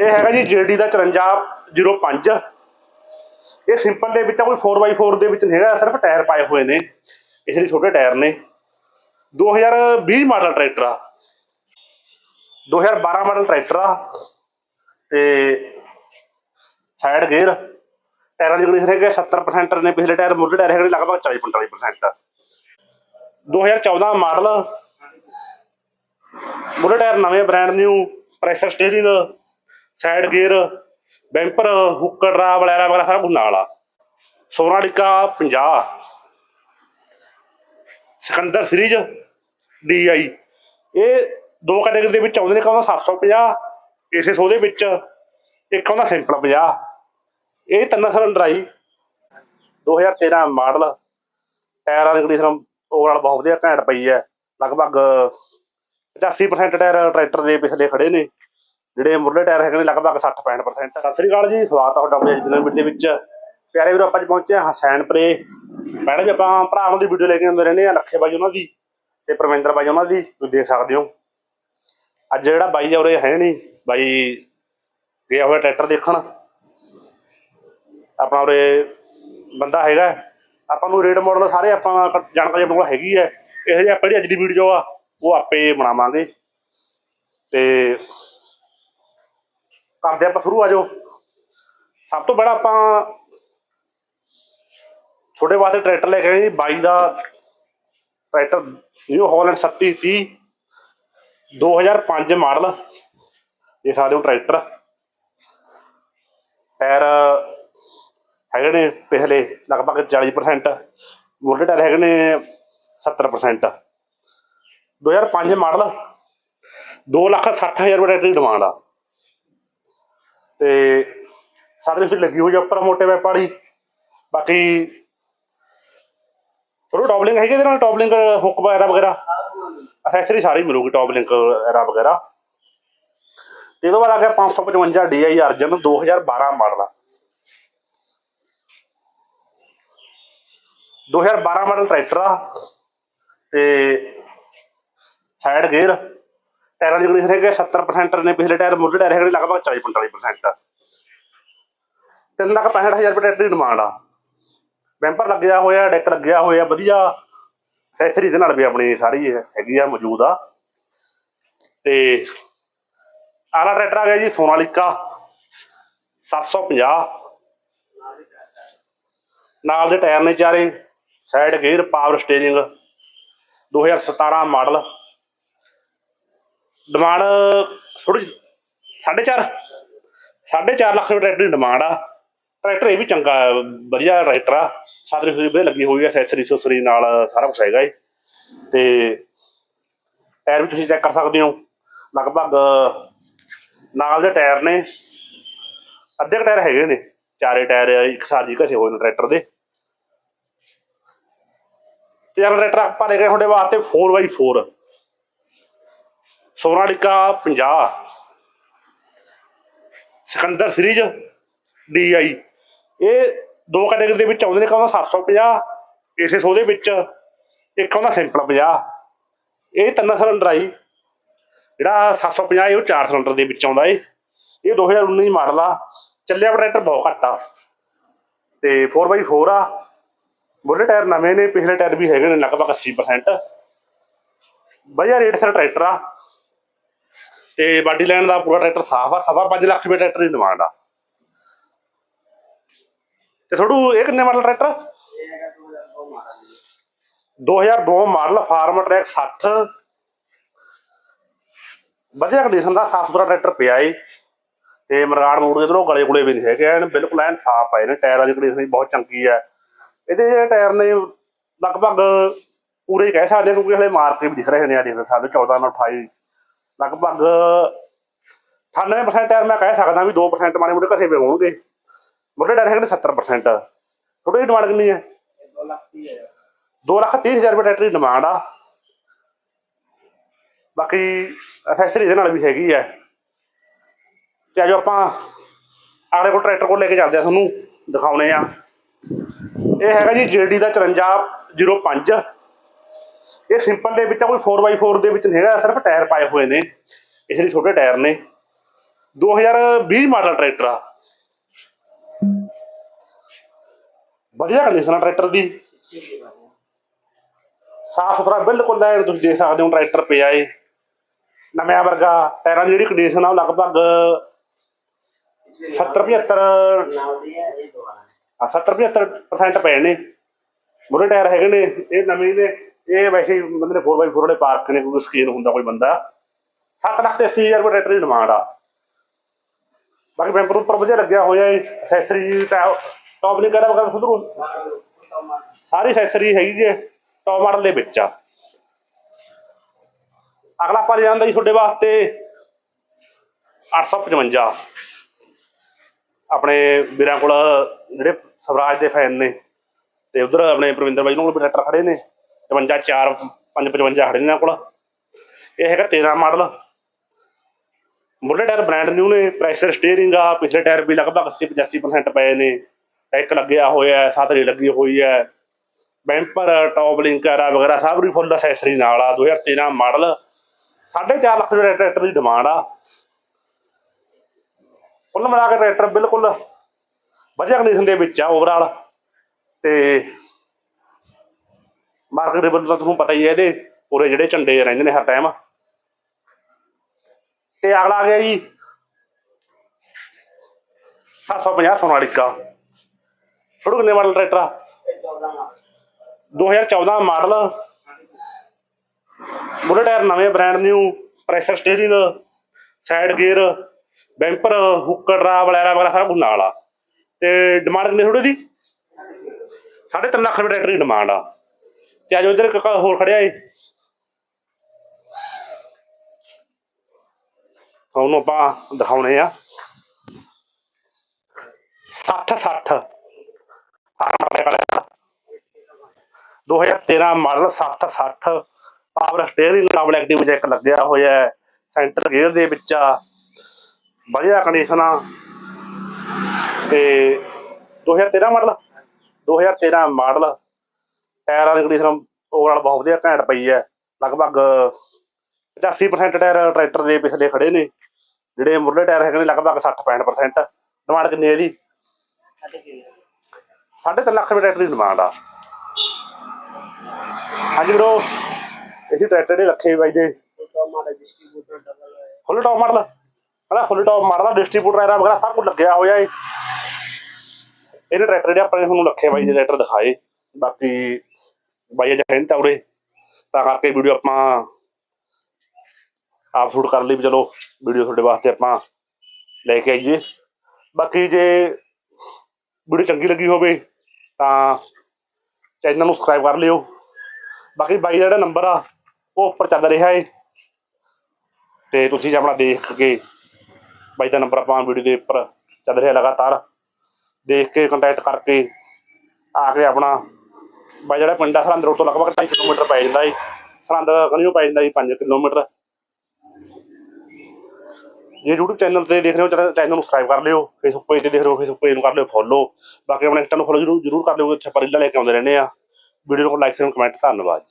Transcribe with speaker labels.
Speaker 1: ਇਹ ਹੈਗਾ ਜੀ JD ਦਾ 5405 ਇਹ ਸਿੰਪਲ ਦੇ ਵਿੱਚ ਆ, ਕੋਈ 4x4 ਦੇ ਵਿੱਚ ਨਹੀਂ ਹੈਗਾ, ਸਿਰਫ ਟਾਇਰ ਪਾਏ ਹੋਏ ਨੇ। ਇਸ ਲਈ ਛੋਟੇ ਟਾਇਰ ਨੇ। 2020 ਮਾਡਲ ਟਰੈਕਟਰ ਆ। 2012 ਮਾਡਲ ਟਰੈਕਟਰ ਆ। ਤੇ ਸਾਈਡ ਗੇਅਰ ਟਾਇਰਾਂ ਦੀ ਕੰਡੀਸ਼ਨ ਹੈਗੀ 70% ਨੇ। ਪਿਛਲੇ ਟਾਇਰ, ਮੁੱਢਲੇ ਟਾਇਰ ਹੈਗੇ ਨੇ, ਲਗਭਗ 40 45% 2014 ਮਾਡਲ ਮੁੱਢਲੇ ਟਾਇਰ ਨਵੇਂ brand new pressure steering side gear bumper hook draw ਵਗੈਰਾ ਵਗੈਰਾ ਸਾਰਾ ਕੁਝ ਨਾਲ ਆ। ਸੋਨਾਲਿਕਾ 50 ਸਿਕੰਦਰ ਸੀਰੀਜ਼ DI ਇਹ ਦੋ ਕੈਟਾਗਰੀ ਦੇ ਵਿੱਚ ਆਉਂਦੇ ਨੇ, ਇੱਕ ਆਉਂਦਾ 750 ਇਸੇ ਸੋ ਦੇ ਵਿੱਚ, ਇੱਕ ਆਉਂਦਾ ਸਿੰਪਲ 50 ਇਹ ਤਿੰਨ ਸਿਲੰਡਰ ਆਈ 2013 ਮਾਡਲ। ਟਾਇਰਾਂ ਦੀ ਕੰਡੀਸ਼ਨ ਓਵਰਆਲ ਬਹੁਤ ਵਧੀਆ, ਘੈਂਟ ਪਈ ਹੈ। ਲਗਭਗ 85% ਟਾਇਰ ਟਰੈਕਟਰ ਦੇ ਪਿਛਲੇ ਖੜੇ ਨੇ। ਜਿਹੜੇ ਮੁਰਲੇ ਟਾਇਰ ਹੈਗੇ ਨੇ, ਲਗਭਗ 60-65% ਸਤਿ ਸ੍ਰੀ ਅਕਾਲ ਜੀ, ਸਵਾਗਤ ਹੈ ਤੁਹਾਡਾ ਆਪਣੇ ਅੱਜ ਦਿਨ ਵੀਡੀਓ ਵਿੱਚ। ਪਿਆਰੇ ਵੀਰੋ, ਆਪਾਂ ਅੱਜ ਪਹੁੰਚੇ ਹਾਂ ਹਸੈਨਪੁਰੇ। ਪਹਿਲਾਂ ਵੀ ਆਪਾਂ ਭਰਾਵਾਂ ਦੀ ਵੀਡੀਓ ਲੈ ਕੇ ਆਉਂਦੇ ਰਹਿੰਦੇ ਆ ਲੱਖੇ ਬਾਈ ਉਹਨਾਂ ਦੀ ਤੇ ਪਰਮਿੰਦਰ ਬਾਈ ਉਹਨਾਂ ਦੀ, ਤੁਸੀਂ ਦੇਖ ਸਕਦੇ ਹੋ। ਅੱਜ ਜਿਹੜਾ ਬਾਈ ਉਰੇ ਹੈ ਨਹੀਂ। ਬਾਈ ਗਿਆ ਹੋਇਆ ਟਰੈਕਟਰ ਦੇਖਣ। ਆਪਣਾ ਉਰੇ ਬੰਦਾ ਹੈਗਾ। ਆਪਾਂ ਨੂੰ ਰੇਟ ਮਾਡਲ ਸਾਰੇ ਆਪਾਂ ਜਾਣਕਾਰੀ ਆਪਣੇ ਕੋਲ ਹੈਗੀ ਹੈ। ਇਹੋ ਜਿਹੀ ਆਪਾਂ ਜਿਹੜੀ ਅੱਜ ਦੀ ਵੀਡੀਓ ਆ, ਉਹ ਆਪੇ ਬਣਾਵਾਂਗੇ। ਤੇ ਕਰਦੇ ਆਪਾਂ ਸ਼ੁਰੂ ਆ ਜਾਓ। ਸਭ ਤੋਂ ਪਹਿਲਾਂ ਆਪਾਂ ਛੋਟੇ ਵਾਸਤੇ ਟਰੈਕਟਰ ਲੈ ਕੇ ਆਏ ਜੀ, ਬਾਈ ਦਾ ਟਰੈਕਟਰ ਨਿਊ ਹਾਲੈਂਡ 3730 2005 ਮਾਡਲ। ਇਹ ਸਾਡੇ ਉਹ ਟਰੈਕਟਰ। ਟਾਇਰ ਹੈਗੇ ਨੇ ਪਿਛਲੇ ਲਗਭਗ 40% ਮੁਰਲੇ ਟਾਇਰ ਹੈਗੇ ਨੇ 70% 2005 ਮਾਡਲ 2 ਲੱਖ 60 ਹਜ਼ਾਰ ਰੁਪਏ ਦੀ ਡਿਮਾਂਡ ਆ। ਤੇ ਸਾਡੇ ਵਿੱਚ ਲੱਗੀ ਹੋਈ ਆ ਉੱਪਰ ਮੋਟੇ ਵੈਪ ਵਾਲੀ। ਬਾਕੀ ਥੋੜਾ ਟੌਪਲਿੰਗ ਹੈਗੀ ਇਹਦੇ ਨਾਲ ਟੌਪਲਿੰਗ ਹੁੱਕ ਵਗੈਰਾ ਵਗੈਰਾ। ਅਸੈਸਰੀ ਸਾਰੀ ਮਿਲੂਗੀ ਟੌਪਲਿੰਗ ਵਗੈਰਾ ਵਗੈਰਾ। ਤੇ ਇਹਦੇ ਬਾਅਦ ਆ ਗਿਆ 555 DI ਅਰਜਨ 2012 ਮਾਡਲ ਆ 2012 ਮਾਡਲ ਟਰੈਕਟਰ ਆ। ਤੇ ਸਾਈਡ ਗੇਅਰ ਟਾਇਰਾਂ ਦੀ ਕੰਡੀਸ਼ਨ ਹੈਗੀ 70% ਨੇ ਪਿਛਲੇ ਟਾਇਰ, ਮੁੱਢਲੇ ਟਾਇਰ ਹੈਗੇ ਨੇ ਲਗਭਗ 40 45% ਤਿੰਨ ਲੱਖ 65000 ਰੁਪਏ ਟਰੈਕਟਰ ਦੀ ਡਿਮਾਂਡ ਆ। ਬੈਂਪਰ ਲੱਗਿਆ ਹੋਇਆ, ਡੈਕ ਲੱਗਿਆ ਹੋਇਆ, ਵਧੀਆ। ਐਕਸੈਸਰੀ ਦੇ ਨਾਲ ਵੀ ਆਪਣੀ ਸਾਰੀ ਹੈਗੀ ਆ, ਮੌਜੂਦ ਆ। ਤੇ ਆਲਾ ਟਰੈਕਟਰ ਆ ਗਿਆ ਜੀ ਸੋਨਾਲਿਕਾ 750 ਨਾਲ ਦੇ ਟਾਇਰ ਨੇ ਚਾਰੇ side gear power steering 2017 model demand ਥੋੜੀ 4.5 4.5 ਲੱਖ ਰੁਪਏ ਟਰੈਕਟਰ ਦੀ ਡਿਮਾਂਡ ਆ। ਟਰੈਕਟਰ ਇਹ ਵੀ ਚੰਗਾ ਵਧੀਆ ਟਰੈਕਟਰ ਆ। ਸਾਦਰੀ ਸੁਰੀ ਵਧੀਆ ਲੱਗੀ ਹੋਈ ਆ ਐਕਸੈਸਰੀ ਸੁਸਰੀ ਨਾਲ ਸਾਰਾ ਕੁਝ ਹੈਗਾ ਏ। ਤੇ ਟਾਇਰ ਵੀ ਤੁਸੀਂ ਚੈੱਕ ਕਰ ਸਕਦੇ ਹੋ। ਲਗਭਗ ਨਾਲ ਦੇ ਟਾਇਰ ਨੇ, ਅੱਧੇ ਟਾਇਰ ਹੈਗੇ ਨੇ, ਚਾਰੇ ਟਾਇਰ ਇੱਕ ਸਾਰ ਜੀ ਘਸੇ ਹੋਏ ਨੇ ਟਰੈਕਟਰ ਦੇ। ਤੇ ਯਾਰ ਟਰੈਕਟਰ ਆਪਾਂ ਲੈ ਕੇ ਆਏ ਤੁਹਾਡੇ ਵਾਸਤੇ 4x4 Sonalika 50 Sikandar series DI ਇਹ ਦੋ ਕੈਟਾਗਰੀ ਦੇ ਵਿੱਚ ਆਉਂਦੇ ਨੇ, ਇੱਕ ਆਉਂਦਾ 750 ਇਸੇ ਸੋ ਦੇ ਵਿੱਚ, ਇੱਕ ਆਉਂਦਾ ਸਿੰਪਲ 50 ਇਹ ਤਿੰਨ ਸਿਲੰਡਰ ਆਈ ਜਿਹੜਾ 750 ਇਹ ਉਹ ਚਾਰ ਸਿਲੰਡਰ ਦੇ ਵਿੱਚ ਆਉਂਦਾ ਏ। ਇਹ 2019 ਮਾਡਲ ਆ। ਚੱਲਿਆ ਵਾ ਟਰੈਕਟਰ ਬਹੁਤ ਘੱਟ ਆ। ਤੇ 4x4 ਆ। ਮੁੱਢਲੇ ਟਾਇਰ ਨਵੇਂ ਨੇ, ਪਿਛਲੇ ਟਾਇਰ ਵੀ ਹੈਗੇ ਨੇ, ਲਗਭਗ 80% ਵਧੀਆ ਰੇਟ ਸਰ ਟਰੈਕਟਰ ਆ। ਤੇ ਬਾਡੀ ਲਾਈਨ ਦਾ ਪੂਰਾ ਟਰੈਕਟਰ ਸਾਫ਼ ਆ, ਸਵਾ ਪੰਜ ਲੱਖ ਰੁਪਏ ਟਰੈਕਟਰ ਦੀ ਡਿਮਾਂਡ ਆ। ਤੇ ਥੋੜੂ ਇਹ ਕਿੰਨੇ model tractor? 2002 model farm track 60 ਵਧੀਆ ਕੰਡੀਸ਼ਨ ਦਾ ਸਾਫ਼ ਸੁਥਰਾ ਟਰੈਕਟਰ ਪਿਆ ਏ। ਤੇ ਮਰਗਾੜ ਮੋੜ ਇਧਰੋਂ ਗਲੇ ਗੁਲੇ ਵੀ ਨਹੀਂ ਹੈਗੇ ਐਨ, ਬਿਲਕੁਲ ਐਨ ਸਾਫ਼ ਆਏ ਨੇ ਟਾਇਰਾਂ ਦੀ ਕੰਡੀਸ਼ਨ ਬਹੁਤ ਚੰਗੀ ਹੈ ਇਹਦੇ ਜਿਹੜੇ ਟਾਇਰ ਨੇ, ਲਗਭਗ ਪੂਰੇ ਕਹਿ ਸਕਦੇ ਹਾਂ ਕਿਉਂਕਿ ਹਲੇ ਮਾਰ ਵੀ ਦਿਖ ਰਹੇ ਨੇ ਆ ਦੇਖ ਸਕਦੇ 14 ਨਾਲ 28 ਲਗਭਗ 98% ਟਾਇਰ ਮੈਂ ਕਹਿ ਸਕਦਾ ਵੀ 2% ਮਾੜੇ ਮੋਟੇ ਘਸੇ ਪਏ ਹੋਣਗੇ। ਮੁੱਢਲੇ ਟਾਇਰ ਹੈਗੇ ਨੇ 70% ਥੋੜੀ ਜਿਹੀ ਡਿਮਾਂਡ ਕਿੰਨੀ ਹੈ? 2 ਲੱਖ 30 ਹਜ਼ਾਰ ਰੁਪਏ ਟਰੈਕਟਰ ਦੀ ਡਿਮਾਂਡ ਆ। ਬਾਕੀ ਅਸੈਸਰੀ ਦੇ ਨਾਲ ਵੀ ਹੈਗੀ ਹੈ ਤੇ ਆਜੋ ਆਪਾਂ ਅਗਲੇ ਕੋਲ ਟਰੈਕਟਰ ਕੋਲ ਲੈ ਕੇ ਚੱਲਦੇ ਆ ਤੁਹਾਨੂੰ ਦਿਖਾਉਣੇ ਆ। ਇਹ ਹੈਗਾ ਜੀ JD ਦਾ 5405 ਇਹ ਸਿੰਪਲ ਦੇ ਵਿੱਚ ਆ, ਕੋਈ 4x4 ਦੇ ਵਿੱਚ ਨਹੀਂ ਹੈਗਾ, ਸਿਰਫ ਟਾਇਰ ਪਾਏ ਹੋਏ ਨੇ। ਇਸ ਲਈ ਛੋਟੇ ਟਾਇਰ ਨੇ। 2020 ਮਾਡਲ ਟਰੈਕਟਰ ਆ। ਵਧੀਆ ਕੰਡੀਸ਼ਨ ਆ ਟਰੈਕਟਰ ਦੀ। ਸਾਫ਼ ਸੁਥਰਾ ਬਿਲਕੁਲ ਹੈ ਤੁਸੀਂ ਦੇਖ ਸਕਦੇ ਹੋ ਟਰੈਕਟਰ ਪਿਆ ਏ। ਨਵਿਆਂ ਵਰਗਾ, ਟਾਇਰਾਂ ਦੀ ਜਿਹੜੀ ਕੰਡੀਸ਼ਨ ਆ, ਉਹ ਲਗਭਗ 70 75 ਆ 70 75% ਪਏ ਨੇ। ਮੁਰੇ ਟਾਇਰ ਹੈਗੇ ਨੇ, ਇਹ ਨਵੇਂ ਨੇ। ਇਹ ਵੈਸੇ ਹੀ ਬੰਦੇ ਨੇ 4x4 ਵਾਲੇ ਪਾਰਕ ਨੇ, ਕੋਈ ਸਕੀਨ ਹੁੰਦਾ ਕੋਈ ਬੰਦਾ। 7 ਲੱਖ ਤੇ 80000 ਰੁਪਏ ਟਰੈਕਟਰ ਦੀ ਡਿਮਾਂਡ ਆ। ਬਾਕੀ ਬੈਂਪਰ ਉੱਪਰ ਵਧੀਆ ਲੱਗਿਆ ਹੋਇਆ ਏ ਐਕਸੈਸਰੀ ਟੌਪ ਨਹੀਂ ਕਰਾ ਬਗਾ ਖੁਦ ਸਾਰੀ ਐਕਸੈਸਰੀ ਹੈਗੀ ਜੇ ਟੌਪ ਮਾਡਲ ਦੇ ਵਿੱਚ ਆ। ਅਗਲਾ ਆਪਾਂ ਜਾਂਦਾ ਜੀ ਤੁਹਾਡੇ ਵਾਸਤੇ 855 ਆਪਣੇ ਵੀਰਾਂ ਕੋਲ ਜਿਹੜੇ ਸਵਰਾਜ ਦੇ ਫੈਨ ਨੇ, ਤੇ ਉਧਰ ਆਪਣੇ ਪ੍ਰਵਿੰਦਰ ਬਾਈ ਨੂੰ ਕੋਲ ਟਰੈਕਟਰ ਖੜੇ ਨੇ। 55 4 5 55 ਖੜੇ ਇਹਨਾਂ ਕੋਲ। ਇਹ ਹੈਗਾ 13 ਮਾਡਲ। ਮੁੱਢਲੇ ਟਾਇਰ ਬ੍ਰਾਂਡ ਨਿਊ ਨੇ ਪ੍ਰੈਸ਼ਰ ਸਟੀਅਰਿੰਗ ਆ, ਪਿਛਲੇ ਟਾਇਰ ਵੀ ਲਗਭਗ 80 85% ਪਏ ਨੇ। ਟੈਕ ਲੱਗਿਆ ਹੋਇਆ ਹੈ ਲੱਗੀ ਹੋਈ ਹੈ। ਬੈਂਪਰ ਟੌਪ ਲਿੰਕਰ ਆ ਵਗੈਰਾ ਸਭ ਵੀ ਫੁੱਲ ਅਸੈਸਰੀ ਨਾਲ ਆ 2013 ਮਾਡਲ। 4.5 ਲੱਖ ਰੁਪਏ ਟਰੈਕਟਰ ਦੀ ਡਿਮਾਂਡ ਆ। ਕੁੱਲ ਮਿਲਾ ਕੇ ਟਰੈਕਟਰ ਬਿਲਕੁਲ ਵਧੀਆ ਕੰਡੀਸ਼ਨ ਦੇ ਵਿੱਚ ਆ ਓਵਰਆਲ ਤੇ ਮਾਰਕੀਟ ਦੇ ਬੰਦੇ ਤਾਂ ਤੁਹਾਨੂੰ ਪਤਾ ਹੀ ਹੈ ਇਹਦੇ, ਪੂਰੇ ਜਿਹੜੇ ਝੰਡੇ ਰਹਿੰਦੇ ਨੇ ਹਰ ਟਾਈਮ ਤੇ ਅਗਲਾ ਆ ਗਿਆ ਜੀ 750 ਸੋਨਾਲਿਕਾ ਥੋੜੂ ਕਿੰਨੇ ਮਾਡਲ ਟਰੈਕਟਰ ਆ? 2014 ਮਾਡਲ ਮੁੱਢਲੇ ਟਾਇਰ ਨਵੇਂ brand new pressure steering side gear bumper hook draw ਵਗੈਰਾ ਵਗੈਰਾ ਸਾਰਾ ਕੁਝ ਨਾਲ ਆ। ਤੇ ਡਿਮਾਂਡ ਕਿੰਨੀ ਥੋੜੀ ਦੀ 3.5 ਲੱਖ ਰੁਪਏ ਟਰੈਕਟਰ ਦੀ ਡਿਮਾਂਡ ਆ। ਤੇ ਅੱਜ ਉਧਰ ਇੱਕ ਹੋਰ ਖੜਿਆ ਏ। ਤੁਹਾਨੂੰ ਆਪਾਂ ਦਿਖਾਉਣੇ ਆ। 60 60 2013 model 60 60 power steering double active jack ਲੱਗਿਆ ਹੋਇਆ ਹੈ। ਸੈਂਟਰ ਗੇਅਰ ਦੇ ਵਿੱਚ ਆ। ਵਧੀਆ ਕੰਡੀਸ਼ਨ ਆ। ਤੇ 2013 ਮਾਡਲ। 2013 ਮਾਡਲ ਟਾਇਰਾਂ ਦੀ ਕੰਡੀਸ਼ਨ ਓਵਰਆਲ ਬਹੁਤ ਵਧੀਆ ਘੈਂਟ ਪਈ ਹੈ। ਲਗਭਗ 85% ਟਾਇਰ ਟਰੈਕਟਰ ਦੇ ਪਿਛਲੇ ਖੜੇ ਨੇ। ਜਿਹੜੇ ਮੁੱਢਲੇ ਟਾਇਰ ਹੈਗੇ ਨੇ, ਲਗਭਗ 60-65% ਡਿਮਾਂਡ ਕਿੰਨੀ ਹੈ ਇਹਦੀ ਸਾਢੇ ਲੱਖ ਰੁਪਏ ਟਰੈਕਟਰ ਦੀ ਡਿਮਾਂਡ ਆ। ਹਾਂਜੀ ਵੀਰੋ, ਇਹ ਟਰੈਕਟਰ ਦੇ ਰੱਖੇ ਬਾਈ ਦੇ। ਫੁੱਲ ਟੌਪ ਮਾਡਲ ਹਨਾ ਫੁੱਲ ਟੌਪ ਮਾਡਲ ਦਾ ਡਿਸਟ੍ਰੀਬਿਊਟਰ ਐਰਾ ਵਗੈਰਾ ਸਭ ਕੁਝ ਲੱਗਿਆ ਹੋਇਆ ਏ। ਇਹਨੇ ਟਰੈਕਟਰ ਜਿਹੜੇ ਆਪਣੇ ਤੁਹਾਨੂੰ ਰੱਖੇ ਬਾਈ ਦੇ ਟਰੈਕਟਰ ਦਿਖਾਏ। ਬਾਕੀ ਬਾਈ ਅਜੇ ਹੈ ਤਾਂ ਉਰੇ। ਤਾਂ ਕਰਕੇ ਵੀਡੀਓ ਆਪਾਂ ਆਪ ਸ਼ੂਟ ਕਰ ਲਈ ਵੀ ਚਲੋ, ਵੀਡੀਓ ਤੁਹਾਡੇ ਵਾਸਤੇ ਆਪਾਂ ਲੈ ਕੇ ਆਈਏ। ਬਾਕੀ ਜੇ ਵੀਡੀਓ ਚੰਗੀ ਲੱਗੀ ਹੋਵੇ ਤਾਂ ਚੈਨਲ ਨੂੰ ਸਬਸਕ੍ਰਾਈਬ ਕਰ ਲਿਓ। ਬਾਕੀ ਬਾਈ ਦਾ ਜਿਹੜਾ ਨੰਬਰ ਆ, ਉਹ ਉੱਪਰ ਚੱਲ ਰਿਹਾ ਏ। ਤੇ ਤੁਸੀਂ ਜੇ ਆਪਣਾ ਦੇਖ ਕੇ ਬਾਈ ਦਾ ਨੰਬਰ ਆਪਾਂ ਵੀਡੀਓ ਦੇ ਉੱਪਰ ਚੱਲ ਰਿਹਾ ਲਗਾਤਾਰ। ਦੇਖ ਕੇ ਕੰਟੈਕਟ ਕਰਕੇ ਆ ਕੇ ਆਪਣਾ ਬਾਈ ਜਿਹੜਾ ਪਿੰਡ ਆ, ਸਰਹੰਦ ਰੋਡ ਤੋਂ ਲਗਭਗ 2.5 ਕਿਲੋਮੀਟਰ ਪੈ ਜਾਂਦਾ ਜੀ। ਸਰਹੰਦ ਕਨੀਓ ਪੈ ਜਾਂਦਾ ਜੀ 5 ਕਿਲੋਮੀਟਰ। ਜੇ YouTube ਚੈਨਲ ਤੇ ਦੇਖ ਰਹੇ ਹੋ ਚੈਨਲ ਚੈਨਲ ਨੂੰ ਸਬਸਕ੍ਰਾਈਬ ਕਰ ਲਿਓ। ਫੇਸਬੁੱਕ ਪੇਜ ਤੇ ਦੇਖ ਰਹੇ ਹੋ ਫੇਸਬੁੱਕ ਪੇਜ ਨੂੰ ਕਰ ਲਿਓ ਫੋਲੋ ਬਾਕੀ ਆਪਣੇ ਇੰਸਟਾ ਨੂੰ ਫੋਲੋ ਜਰੂਰ ਜਰੂਰ ਕਰ ਲਿਓ ਇੱਥੇ ਆਪਾਂ ਰੀਲਾਂ ਲੈ ਕੇ ਆਉਂਦੇ ਰਹਿੰਦੇ ਆ ਵੀਡੀਓ ਨੂੰ ਲਾਈਕ ਸ਼ੇਅਰ ਕਮੈਂਟ ਧੰਨਵਾਦ